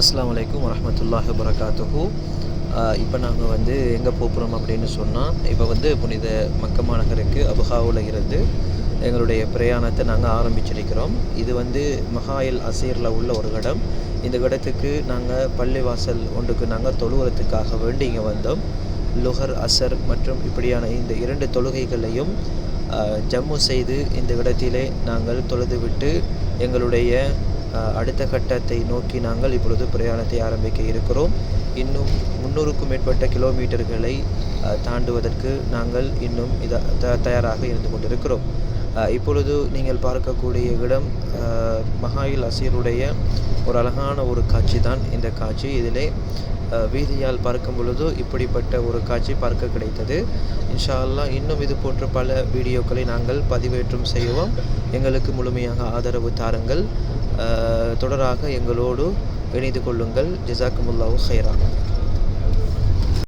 அஸ்லாம் அலைக்கும் வரஹ்மத்துல்லாஹி வரகாத்துஹூ இப்போ நாங்கள் வந்து எங்கே போகிறோம் அப்படின்னு சொன்னால் இப்போ வந்து புனித மக்க மாநகருக்கு அபுஹாவில் இருந்து எங்களுடைய பிரயாணத்தை நாங்கள் ஆரம்பிச்சிருக்கிறோம். இது வந்து மஹாயில் அசீரில் உள்ள ஒரு இடம் இந்த இடத்துக்கு நாங்கள் பள்ளிவாசல் ஒன்றுக்கு நாங்கள் தொழுகிறதுக்காக வேண்டி இங்கே வந்தோம். லுஹர் அசர் மற்றும் இப்படியான இந்த இரண்டு தொழுகைகளையும் ஜம்மு செய்து இந்த இடத்திலே நாங்கள் தொழுதுவிட்டு எங்களுடைய அடுத்த கட்டத்தை நோக்கி நாங்கள் இப்பொழுது பிரயாணத்தை ஆரம்பிக்க இருக்கிறோம். இன்னும் முந்நூறுக்கும் மேற்பட்ட கிலோமீட்டர்களை தாண்டுவதற்கு நாங்கள் இன்னும் இதை த- தயாராக இருந்து கொண்டிருக்கிறோம். இப்பொழுது நீங்கள் பார்க்கக்கூடிய இடம் மஹாயில் அசீருடைய ஒரு அழகான ஒரு காட்சி தான் இந்த காட்சி. இதிலே வீதியால் பார்க்கும் பொழுது இப்படிப்பட்ட ஒரு காட்சி பார்க்க கிடைத்தது. இன்ஷா அல்லாஹ் இன்னும் இது போன்ற பல வீடியோக்களை நாங்கள் பதிவேற்றம் செய்வோம். எங்களுக்கு முழுமையாக ஆதரவு தாருங்கள். தொடராக எங்களோடு இணைந்து கொள்ளுங்கள். ஜிசாக்குமுல்லாவு ஹைரா